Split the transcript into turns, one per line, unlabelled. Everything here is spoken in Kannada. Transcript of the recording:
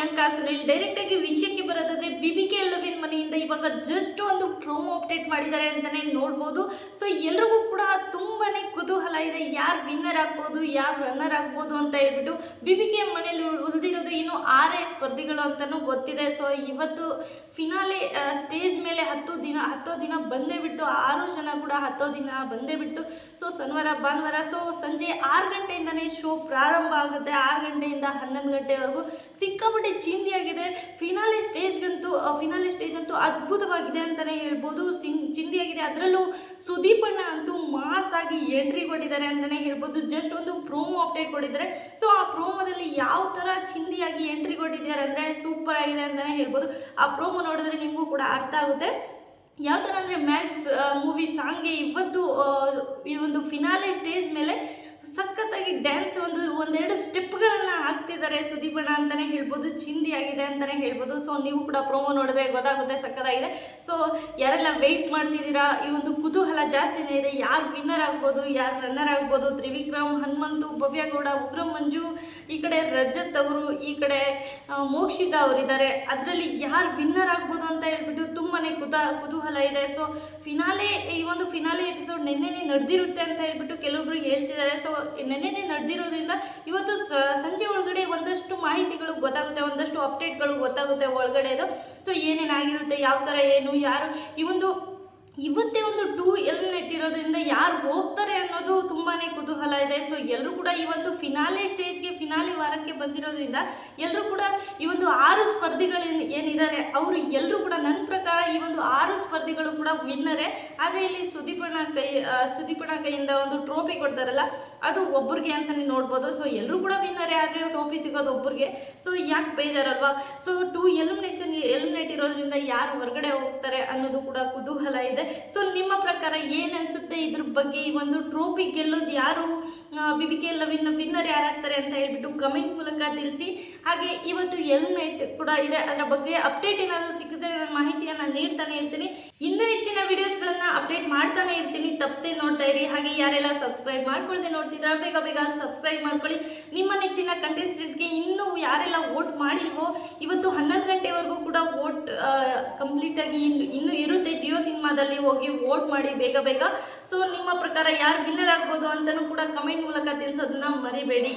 ಪ್ರಿಯಾಂಕಾ ಸುನಿಲ್ ಡೈರೆಕ್ಟ್ ಆಗಿ ವಿಷಯಕ್ಕೆ ಬರೋದಾದ್ರೆ ಬಿಬಿಕೆ ಲವಿನ್ ಮನೆಯಿಂದ ಇವಾಗ ಜಸ್ಟ್ ಒಂದು ಪ್ರೋಮೋ ಅಪ್ಡೇಟ್ ಮಾಡಿದ್ದಾರೆ ಅಂತಾನೆ ನೋಡ್ಬೋದು. ಸೊ ಎಲ್ರಿಗೂ ಕೂಡ ತುಂಬಾನೇ ಕುತೂಹಲ ಇದೆ ಯಾರು ವಿನ್ನರ್ ಆಗ್ಬೋದು, ಯಾರು ರನ್ನರ್ ಆಗ್ಬೋದು ಅಂತ ಹೇಳ್ಬಿಟ್ಟು ಬಿಬಿಕೆ ಮನೆಯಲ್ಲಿ ಉಳಿದಿರೋದು ಇನ್ನು ಆರೇ ಸ್ಪರ್ಧಿಗಳು ಅಂತಲೂ ಗೊತ್ತಿದೆ. ಸೊ ಇವತ್ತು ಫಿನಾಲೆ ಸ್ಟೇಜ್ ಹತ್ತು ದಿನ, ಹತ್ತೋ ದಿನ ಬಂದೇ ಬಿಟ್ಟು, ಆರು ಜನ ಕೂಡ ಹತ್ತೋ ದಿನ ಬಂದೇ ಬಿಟ್ಟು, ಸೊ ಶನಿವಾರ, ಭಾನುವಾರ, ಸೊ ಸಂಜೆ ಆರು ಗಂಟೆಯಿಂದನೇ ಶೋ ಪ್ರಾರಂಭ ಆಗುತ್ತೆ. ಆರು ಗಂಟೆಯಿಂದ ಹನ್ನೊಂದು ಗಂಟೆವರೆಗೂ ಸಿಕ್ಕಾಪಟ್ಟೆ ಚಿಂದಿಯಾಗಿದೆ. ಫಿನಾಲೆ ಸ್ಟೇಜ್ಗಂತೂ ಫಿನಾಲೆ ಸ್ಟೇಜ್ ಅಂತೂ ಅದ್ಭುತವಾಗಿದೆ ಅಂತಲೇ ಹೇಳ್ಬೋದು. ಚಿಂದಿಯಾಗಿದೆ ಅದರಲ್ಲೂ ಸುದೀಪ್ ಅಣ್ಣ ಅಂತೂ ಮಾಸ್ ಆಗಿ ಎಂಟ್ರಿ ಕೊಟ್ಟಿದ್ದಾರೆ ಅಂತಲೇ ಹೇಳ್ಬೋದು. ಜಸ್ಟ್ ಒಂದು ಪ್ರೋಮೋ ಅಪ್ಡೇಟ್ ಕೊಟ್ಟಿದ್ದಾರೆ. ಸೊ ಆ ಪ್ರೋಮೋದಲ್ಲಿ ಯಾವ ಥರ ಚಿಂದಿಯಾಗಿ ಎಂಟ್ರಿ ಕೊಟ್ಟಿದ್ದಾರೆ ಅಂದರೆ ಸೂಪರ್ ಆಗಿದೆ ಅಂತಲೇ ಹೇಳ್ಬೋದು. ಆ ಪ್ರೋಮೋ ನೋಡಿದ್ರೆ ನಿಮಗೂ ಕೂಡ ಅರ್ಥ ಆಗುತ್ತೆ. ಯಾವ ಥರ ಅಂದರೆ ಮ್ಯಾಕ್ಸ್ ಮೂವಿ ಸಾಂಗ್ಗೆ ಇವತ್ತು ಈ ಒಂದು ಫಿನಾಲೆ ಸ್ಟೇಜ್ ಮೇಲೆ ಡ್ಯಾನ್ಸ್ ಒಂದು ಒಂದೆರಡು ಸ್ಟೆಪ್ಗಳನ್ನು ಹಾಕ್ತಿದ್ದಾರೆ. ಸುದೀಪಣ್ಣ ಅಂತಲೇ ಹೇಳ್ಬೋದು, ಚಿಂದಿ ಆಗಿದೆ ಅಂತಲೇ ಹೇಳ್ಬೋದು. ಸೊ ನೀವು ಕೂಡ ಪ್ರೋಮೋ ನೋಡಿದ್ರೆ ಗೊತ್ತಾಗುತ್ತೆ ಸಕ್ಕದಾಗಿದೆ ಸೊ ಯಾರೆಲ್ಲ ವೆಯ್ಟ್ ಮಾಡ್ತಿದ್ದೀರಾ? ಈ ಒಂದು ಕುತೂಹಲ ಜಾಸ್ತಿನೇ ಇದೆ. ಯಾರು ವಿನ್ನರ್ ಆಗ್ಬೋದು, ಯಾರು ರನ್ನರ್ ಆಗ್ಬೋದು? ತ್ರಿವಿಕ್ರಮ್, ಹನುಮಂತು, ಭವ್ಯಗೌಡ, ಉಗ್ರಂ, ಮಂಜು, ಈ ಕಡೆ ರಜತ್ ಅವರು, ಈ ಕಡೆ ಮೋಕ್ಷಿತ ಅವರಿದ್ದಾರೆ. ಅದರಲ್ಲಿ ಯಾರು ವಿನ್ನರ್ ಆಗ್ಬೋದು ಅಂತ ಹೇಳ್ಬಿಟ್ಟು ತುಂಬಾ ಕುತ, ಕುತೂಹಲ ಇದೆ. ಸೊ ಫಿನಾಲೆ ಈ ಒಂದು ಫಿನಾಲೆ ಎಪಿಸೋಡ್ ನಿನ್ನೆನೇ ನಡೆದಿರುತ್ತೆ ಅಂತ ಹೇಳ್ಬಿಟ್ಟು ಕೆಲವೊಬ್ರು ಹೇಳ್ತಿದ್ದಾರೆ. ಸೊ ನಿನ್ನೆನೇ ನಡೆದಿರೋದ್ರಿಂದ ಇವತ್ತು ಸಂಜೆ ಒಳಗಡೆ ಒಂದಷ್ಟು ಮಾಹಿತಿಗಳು ಗೊತ್ತಾಗುತ್ತೆ, ಒಂದಷ್ಟು ಅಪ್ಡೇಟ್ಗಳು ಗೊತ್ತಾಗುತ್ತೆ ಒಳಗಡೆದು ಸೊ ಏನೇನಾಗಿರುತ್ತೆ ಯಾವ ಥರ ಏನು, ಯಾರು, ಈ ಒಂದು, ಇವತ್ತೇ ಟೂ ಎಲಿಮಿನೇಟ್ ಇರೋದ್ರಿಂದ ಯಾರು ಹೋಗ್ತಾರೆ ಅನ್ನೋದು ತುಂಬಾ ಕುತೂಹಲ ಇದೆ. ಸೊ ಎಲ್ಲರೂ ಕೂಡ ಈ ಒಂದು ಫಿನಾಲೆ ಸ್ಟೇಜ್ಗೆ ಫಿನಾಲೆ ವಾರಕ್ಕೆ ಬಂದಿರೋದ್ರಿಂದ ಎಲ್ಲರೂ ಕೂಡ ಈ ಒಂದು ಆರು ಸ್ಪರ್ಧಿಗಳು ಏನ್- ಏನಿದ್ದಾರೆ ಅವರು ಎಲ್ಲರೂ ಕೂಡ ನನ್ನ ಪ್ರಕಾರ ಈ ಒಂದು ಆರು ಸ್ಪರ್ಧಿಗಳು ಕೂಡ ವಿನ್ನರೇ. ಆದರೆ ಇಲ್ಲಿ ಸುದೀಪಣ ಕೈ ಸುದೀಪಣ ಕೈಯಿಂದ ಒಂದು ಟ್ರೋಫಿ ಕೊಡ್ತಾರಲ್ಲ, ಅದು ಒಬ್ಬರಿಗೆ ಅಂತಲೇ ನೋಡ್ಬೋದು. ಸೊ ಎಲ್ಲರೂ ಕೂಡ ವಿನ್ನರೇ, ಆದರೆ ಟ್ರೋಫಿ ಸಿಗೋದು ಒಬ್ಬರಿಗೆ ಸೊ ಯಾಕೆ ಬೇಜಾರಲ್ವಾ? ಸೊ ಟೂ ಎಲಿಮಿನೇಷನ್ ಎಲಿಮಿನೇಟ್ ಇರೋದ್ರಿಂದ ಯಾರು ಹೊರಗಡೆ ಹೋಗ್ತಾರೆ ಅನ್ನೋದು ಕೂಡ ಕುತೂಹಲ ಇದೆ. ಸೊ ನಿಮ್ಮ ಪ್ರಕಾರ ಏನು ಅನಿಸುತ್ತೆ ಇದ್ರ ಬಗ್ಗೆ ಈ ಒಂದು ಟ್ರೋಫಿ ಗೆಲ್ಲೋದು ಯಾರು? ಬಿ ಬಿ ಕೆ ಲವಿನ್ ವಿನ್ನರ್ ಯಾರಾಗ್ತಾರೆ ಅಂತ ಹೇಳ್ಬಿಟ್ಟು ಕಮೆಂಟ್ ಮೂಲಕ ತಿಳಿಸಿ. ಹಾಗೆ ಇವತ್ತು ಹೆಲ್ಮೆಟ್ ಕೂಡ ಇದೆ. ಅದರ ಬಗ್ಗೆ ಅಪ್ಡೇಟ್ ಏನಾದರೂ ಸಿಕ್ಕಿದ್ರೆ ನಾನು ಮಾಹಿತಿಯನ್ನು ನೀಡ್ತಾನೆ ಇರ್ತೀನಿ. ಇನ್ನೂ ಹೆಚ್ಚಿನ ವಿಡಿಯೋಸ್ಗಳನ್ನು ಅಪ್ಡೇಟ್ ಮಾಡ್ತಾನೆ ಇರ್ತೀನಿ. ತಪ್ಪದೆ ನೋಡ್ತಾ ಇರಿ. ಹಾಗೆ ಯಾರೆಲ್ಲ ಸಬ್ಸ್ಕ್ರೈಬ್ ಮಾಡ್ಕೊಳ್ದೆ ನೋಡ್ತಿದ್ರೆ ಬೇಗ ಬೇಗ ಸಬ್ಸ್ಕ್ರೈಬ್ ಮಾಡ್ಕೊಳ್ಳಿ. ನಿಮ್ಮ ನೆಚ್ಚಿನ ಕಂಟೆಸ್ಟೆಂಟ್ಗೆ ಇನ್ನೂ ಯಾರೆಲ್ಲ ವೋಟ್ ಮಾಡಿಲ್ವೋ, ಇವತ್ತು ಹನ್ನೊಂದು ಗಂಟೆವರೆಗೂ ಕೂಡ ಕಂಪ್ಲೀಟಾಗಿ ಇನ್ನು ಇನ್ನೂ ಇರುತ್ತೆ. ಜಿಯೋ ಸಿನಿಮಾದಲ್ಲಿ ಹೋಗಿ ವೋಟ್ ಮಾಡಿ ಬೇಗ ಬೇಗ. ಸೊ ನಿಮ್ಮ ಪ್ರಕಾರ ಯಾರು ವಿನ್ನರ್ ಆಗ್ಬೋದು ಅಂತಲೂ ಕೂಡ ಕಮೆಂಟ್ ಮೂಲಕ ತಿಳಿಸೋದನ್ನ ಮರಿಬೇಡಿ.